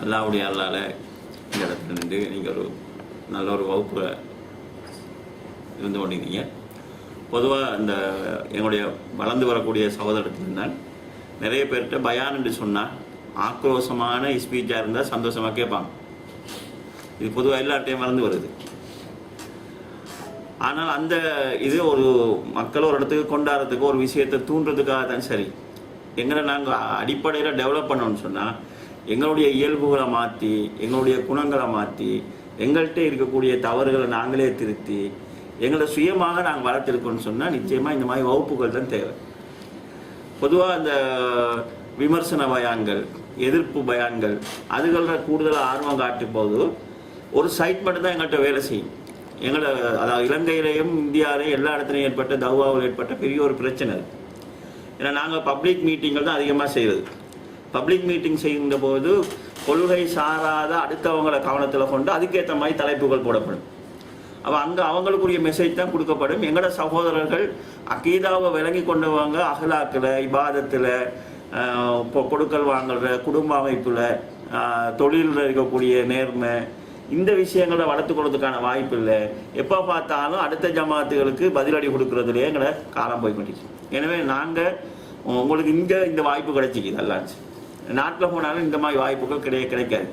அல்லாவுடைய அல்லால இந்த இடத்துல நின்று நீங்கள் ஒரு நல்ல ஒரு வகுப்பில் இருந்து கொண்டிருந்தீங்க பொதுவாக இந்த எங்களுடைய வளர்ந்து வரக்கூடிய சகோதரத்தில் தான் நிறைய பேர்கிட்ட பயான் என்று சொன்னால் ஆக்ரோஷமான ஸ்பீச்சாக இருந்தால் சந்தோஷமாக கேட்பாங்க. இது பொதுவாக எல்லார்ட்டையும் வளர்ந்து வருது. ஆனால் அந்த இது ஒரு மக்கள் ஒரு இடத்துக்கு கொண்டாடுறதுக்கு ஒரு விஷயத்தை தூண்டுறதுக்காக தான் சரி. எங்களை நாங்கள் அடிப்படையில் டெவலப் பண்ணோம்னு சொன்னால் எங்களுடைய இயல்புகளை மாற்றி எங்களுடைய குணங்களை மாற்றி எங்கள்கிட்ட இருக்கக்கூடிய தவறுகளை நாங்களே திருத்தி எங்களை சுயமாக நாங்கள் வளர்த்துருக்கோம்னு சொன்னால் நிச்சயமாக இந்த மாதிரி வகுப்புகள் தான் தேவை. பொதுவாக இந்த விமர்சன பயான்கள் எதிர்ப்பு பயான்கள் அதுகளில் கூடுதலாக ஆர்வம் காட்டும் போது ஒரு சைட் மட்டும்தான் எங்கள்கிட்ட வேலை செய்யும். எங்களை அதாவது இலங்கையிலையும் இந்தியாவிலையும் எல்லா இடத்துலையும் ஏற்பட்ட தௌவாவில் ஏற்பட்ட பெரிய ஒரு பிரச்சனை இருக்குது ஏன்னா நாங்கள் பப்ளிக் மீட்டிங்கள் தான் அதிகமாக செய்கிறது பப்ளிக் மீட்டிங் செய்கின்ற போது கொள்கை சாராத அடுத்தவங்களை கவனத்தில் கொண்டு அதுக்கேற்ற மாதிரி தலைப்புகள் போடப்படும். அப்போ அங்கே அவங்களுக்குரிய மெசேஜ் தான் கொடுக்கப்படும். எங்களோட சகோதரர்கள் அக்கீதாவை விளங்கி கொண்டவங்க அகலாக்கில் இபாதத்தில் கொடுக்கல் வாங்குற குடும்ப அமைப்பில் தொழிலில் இருக்கக்கூடிய நேர்மை இந்த விஷயங்களை வளர்த்துக்கொள்றதுக்கான வாய்ப்பு இல்லை. எப்போ பார்த்தாலும் அடுத்த ஜமாத்துகளுக்கு பதிலடி கொடுக்கறதுலேயே எங்களை காலம் போய் கொண்டிருக்கு. எனவே நாங்கள் உங்களுக்கு இங்கே இந்த வாய்ப்பு கிடைச்சிக்கு நல்லாச்சு நாட்டில் போனாலும் இந்த மாதிரி வாய்ப்புகள் கிடை கிடைக்காது.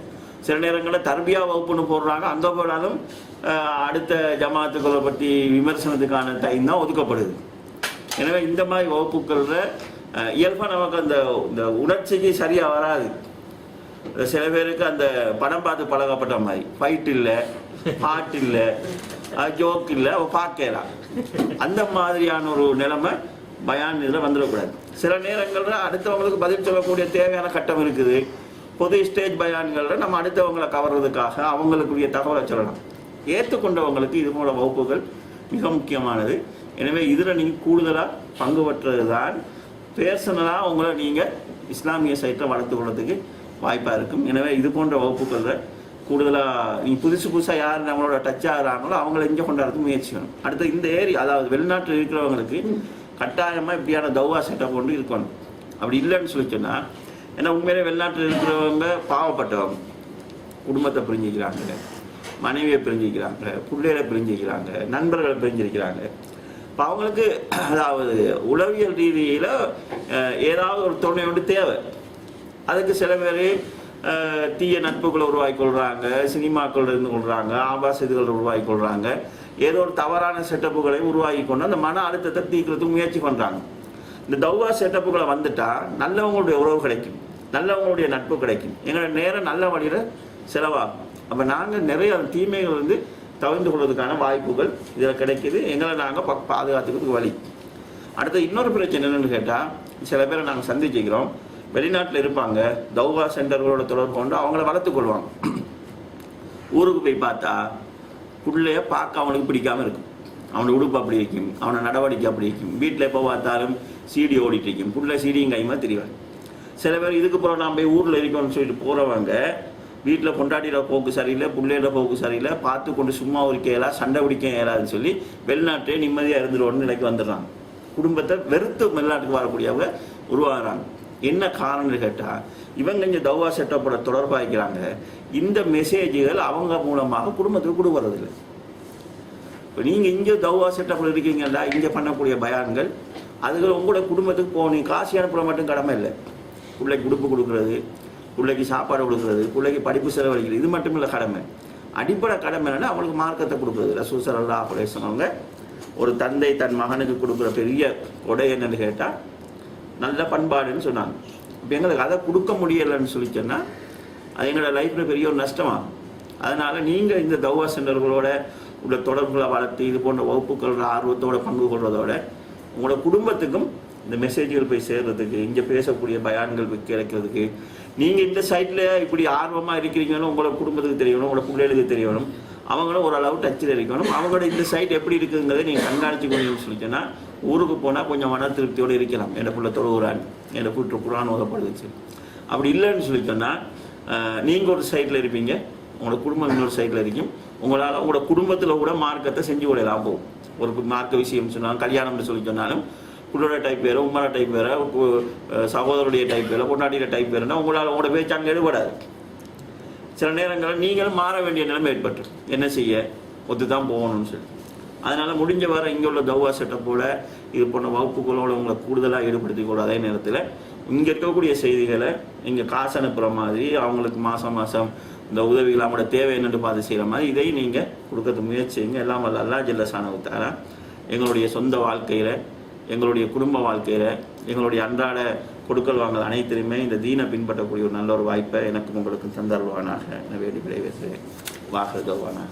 சில நேரங்களில் தர்பியா வகுப்புன்னு போடுறாங்க அங்கே போனாலும் அடுத்த ஜமாத்துக்களை பற்றி விமர்சனத்துக்கான டைம் தான் ஒதுக்கப்படுது. எனவே இந்த மாதிரி வகுப்புகளில் இயல்பாக நமக்கு அந்த இந்த உணர்ச்சிக்கு சரியாக வராது. சில பேருக்கு அந்த படம் பார்த்து பழகப்பட்ட மாதிரி. ஃபைட் இல்லை பாட்டு இல்லை ஜோக் இல்லை அவள் பார்க்கலாம் அந்த மாதிரியான ஒரு நிலைமை பயான் இதில் வந்துடக்கூடாது. சில நேரங்களில் அடுத்தவங்களுக்கு பதில் சொல்லக்கூடிய தேவையான கட்டம் இருக்குது. பொது ஸ்டேஜ் பயான்களில் நம்ம அடுத்தவங்களை கவர்றதுக்காக அவங்களுக்குரிய தகவலை சொல்லலாம். ஏற்றுக்கொண்டவங்களுக்கு இது போல வகுப்புகள் மிக முக்கியமானது. எனவே இதில் நீங்கள் கூடுதலாக பங்கு பெற்றது தான் பேர்சனலாக உங்களை நீங்கள் இஸ்லாமிய சைட்டில் வளர்த்து கொள்றதுக்கு வாய்ப்பாக இருக்கும். எனவே இது போன்ற வகுப்புகளில் கூடுதலாக நீங்கள் புதுசு புதுசாக யார் நம்மளோட டச் ஆகிறாங்களோ அவங்கள இங்கே கொண்டாடுறதுக்கு முயற்சி வேணும். அடுத்து இந்த ஏரி அதாவது வெளிநாட்டில் இருக்கிறவங்களுக்கு கட்டாயமாக இப்படியான தௌவா சட்டம் கொண்டு இருக்கணும். அப்படி இல்லைன்னு சொல்லி சொன்னால் ஏன்னா உண்மையிலே வெளிநாட்டில் இருக்கிறவங்க பாவப்பட்டவங்க. குடும்பத்தை பிரிஞ்சிக்கிறாங்க மனைவியை பிரிஞ்சிக்கிறாங்க பிள்ளைகளை பிரிஞ்சிக்கிறாங்க நண்பர்களை பிரிஞ்சிருக்கிறாங்க. இப்போ அவங்களுக்கு அதாவது உளவியல் ரீதியில் ஏதாவது ஒரு துணை தேவை. அதுக்கு சில பேர் தீய நட்புகளை உருவாக்கி கொள்கிறாங்க சினிமாக்கள் இருந்து கொள்கிறாங்க ஆபாச இதுகளை உருவாக்கி கொள்கிறாங்க ஏதோ ஒரு தவறான செட்டப்புகளை உருவாக்கி கொண்டு அந்த மன அழுத்தத்தை தீக்கிறதுக்கு முயற்சி பண்ணுறாங்க இந்த தௌவா செட்டப்புகளை வந்துட்டால் நல்லவங்களுடைய உறவு கிடைக்கும் நல்லவங்களுடைய நட்பு கிடைக்கும். எங்களோட நேரம் நல்ல வழியில் செலவாகும். அப்போ நாங்கள் நிறைய தீமைகள் வந்து தவிர்ந்து கொள்வதற்கான வாய்ப்புகள் இதில் கிடைக்கிது. எங்களை நாங்கள் பக் பாதுகாத்துக்கிறதுக்கு வழி. அடுத்து இன்னொரு பிரச்சனை என்னென்னு கேட்டால் சில பேரை நாங்கள் சந்திச்சுக்கிறோம். வெளிநாட்டில் இருப்பாங்க. தௌவா சென்டர்களோட தொடர்பு கொண்டு அவங்கள வளர்த்துக் கொள்வாங்க. ஊருக்கு போய் பார்த்தா பிள்ளைய பார்க்க அவனுக்கு பிடிக்காம இருக்கும். அவனை உடுப்பு அப்படி இருக்கும் அவனை நடவடிக்கை அப்படி இருக்கும் வீட்டில் எப்போ பார்த்தாலும் சீடி ஓடிட்டு இருக்கும். புள்ள சீடியும் கைமா தெரிவாங்க சில பேர் இதுக்கு போகிற நான் போய் ஊரில் இருக்கணும்னு சொல்லிட்டு போகிறவங்க வீட்டில் கொண்டாடிற போக்கு சரியில்லை பிள்ளையிட போக்கு சரியில்லை பார்த்து கொண்டு சும்மா ஒரு கேளா சண்டை பிடிக்க இயலாதுன்னு சொல்லி வெளிநாட்டே நிம்மதியாக இருந்துருவோம்னு நிலைக்கு வந்துடுறாங்க. குடும்பத்தை வெறுத்து வெளிநாட்டுக்கு வரக்கூடியவங்க உருவாகிறாங்க. என்ன காரணம்னு கேட்டால் இவங்க இங்கே தௌவா செட்டப்போட தொடர்பாகிறாங்க இந்த மெசேஜுகள் அவங்க மூலமாக குடும்பத்துக்கு கொடுக்கறதில்லை இப்போ நீங்கள் இங்கே தௌவா செட்டப்பில் இருக்கீங்கல்ல இங்கே பண்ணக்கூடிய பயான்கள் அதுகள் உங்களோட குடும்பத்துக்கு போகணும் காசு அனுப்புற மட்டும் கடமை இல்லை. பிள்ளைக்கு உடுப்பு கொடுக்குறது பிள்ளைக்கு சாப்பாடு கொடுக்குறது பிள்ளைக்கு படிப்பு செலவழிக்கிறது இது மட்டும் இல்லை கடமை. அடிப்படை கடமை என்னென்னா அவங்களுக்கு மார்க்கத்தை கொடுக்குறது. ரசூல் அப்படின்னு சொன்னவங்க ஒரு தந்தை தன் மகனுக்கு கொடுக்குற பெரிய கொடை என்னன்னு கேட்டால் நல்ல பண்பாடுன்னு சொன்னாங்க. இப்போ எங்களுக்கு அதை கொடுக்க முடியலைன்னு சொல்லி சொன்னால் அது எங்களோட லைஃப்பில் பெரிய ஒரு நஷ்டமாகும். அதனால் நீங்கள் இந்த தௌவா சென்டர்களோட உள்ள தொடர்புகளை வளர்த்து இது போன்ற வகுப்புகளோட ஆர்வத்தோட பங்கு கொள்வதோட உங்களோட குடும்பத்துக்கும் இந்த மெசேஜ்கள் போய் சேர்றதுக்கு இங்கே பேசக்கூடிய பயான்கள் போய் கிடைக்கிறதுக்கு நீங்கள் இந்த சைட்டில் இப்படி ஆர்வமாக இருக்கிறீங்கன்னு உங்களோட குடும்பத்துக்கு தெரியணும் உங்களோட பிள்ளைகளுக்கு தெரியணும் அவங்களும் ஓரளவு டச்சில் இருக்கணும் அவங்களோட இந்த சைட் எப்படி இருக்குங்கிறத நீங்கள் கண்காணிச்சு கொண்டு சொன்னால் ஊருக்கு போனால் கொஞ்சம் மன திருப்தியோடு இருக்கலாம். என்னை புள்ள தொழுகிறான் என்னை கூட்டு குரான் ஓதப்படுது. சரி. அப்படி இல்லைன்னு சொல்லி சொன்னால் நீங்கள் ஒரு சைட்டில் இருப்பீங்க. உங்களோட குடும்பம் இன்னொரு சைட்டில் இருக்கும். உங்களால் உங்களோட குடும்பத்தில் கூட மார்க்கத்தை செஞ்சு விடலாம் போகும் ஒரு மார்க்க விஷயம் சொன்னாலும் கல்யாணம்னு சொல்லி சொன்னாலும் புள்ளோட டைப் வேறு உம்மோட டைப் வேறு சகோதரருடைய டைப் வேறு பொண்டாட்டியோட டைப் வேறுனா உங்களால் உங்களோட பேச்சாங்க எடுபடாது. சில நேரங்களில் நீங்களும் மாற வேண்டிய நிலைமை ஏற்பட்டு என்ன செய்ய? ஒத்து தான் போகணும்னு சொல்லி. அதனால் முடிஞ்ச வர இங்கே உள்ள தௌவா போல் இது போன்ற வகுப்புகளோடு உங்களை கூடுதலாக ஈடுபடுத்திக் கொள்ள அதே நேரத்தில் இங்கே இருக்கக்கூடிய செய்திகளை இங்கே காசு அனுப்புகிற மாதிரி அவங்களுக்கு மாதம் மாதம் இந்த உதவிகள் அவங்களோட தேவை என்னென்னு பார்த்து செய்கிற மாதிரி இதை நீங்கள் கொடுக்கறது முயற்சிங்க எல்லாம் வல்ல அல்லா ஜல்லசான உத்தாரா எங்களுடைய சொந்த வாழ்க்கையில் எங்களுடைய குடும்ப வாழ்க்கையில் எங்களுடைய அன்றாட கொடுக்கல் வாங்கல் அனைத்திலுமே இந்த தீனை பின்பற்றக்கூடிய ஒரு நல்ல ஒரு வாய்ப்பை எனக்கும் உங்களுக்கும் தந்தருவானாக வேண்டி விளைவித்து வாக்குவானாக